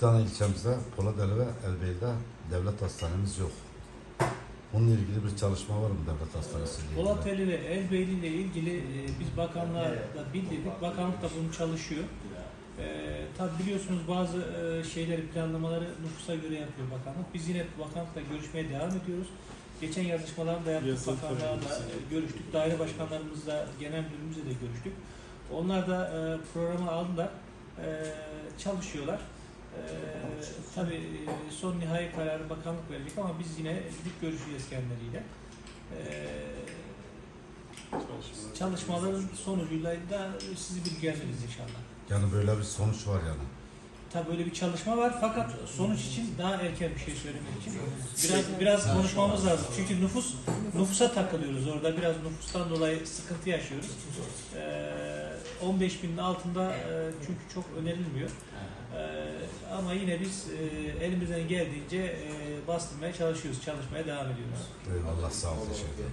tane ilçemizde Poladeli ve Elbeyli'de devlet hastanemiz yok. Bununla ilgili bir çalışma var mı devlet hastanesi ile? Polateli ve Elbeyli ile ilgili e, biz bakanlarla bildirdik. Bakanlık da bunu çalışıyor. E, tabi biliyorsunuz bazı e, şeyleri, planlamaları nüfusa göre yapıyor bakanlık. Biz yine bakanlıkla görüşmeye devam ediyoruz. Geçen yazışmalarını da yaptık. Bakanlarla e, görüştük. Daire başkanlarımızla, genel müdürümüzle de görüştük. Onlar da e, programa aldılar. E, çalışıyorlar. Tabii e, son nihai kararı bakanlık verecek ama biz yine gidip görüşeceğiz kendileriyle. E, çalışmaların sonucuyla da sizi bilgilendiririz inşallah. Yani böyle bir sonuç var yani. Tabii böyle bir çalışma var fakat sonuç için daha erken bir şey söylemek için biraz biraz konuşmamız lazım. Çünkü nüfus nüfusa takılıyoruz orada biraz nüfustan dolayı sıkıntı yaşıyoruz. Ee, 15 binin altında e, çünkü çok önerilmiyor. Ee, ama yine biz e, elimizden geldiğince e, bastırmaya çalışıyoruz, çalışmaya devam ediyoruz. Eyvallah sağ ol teşekkür ederim.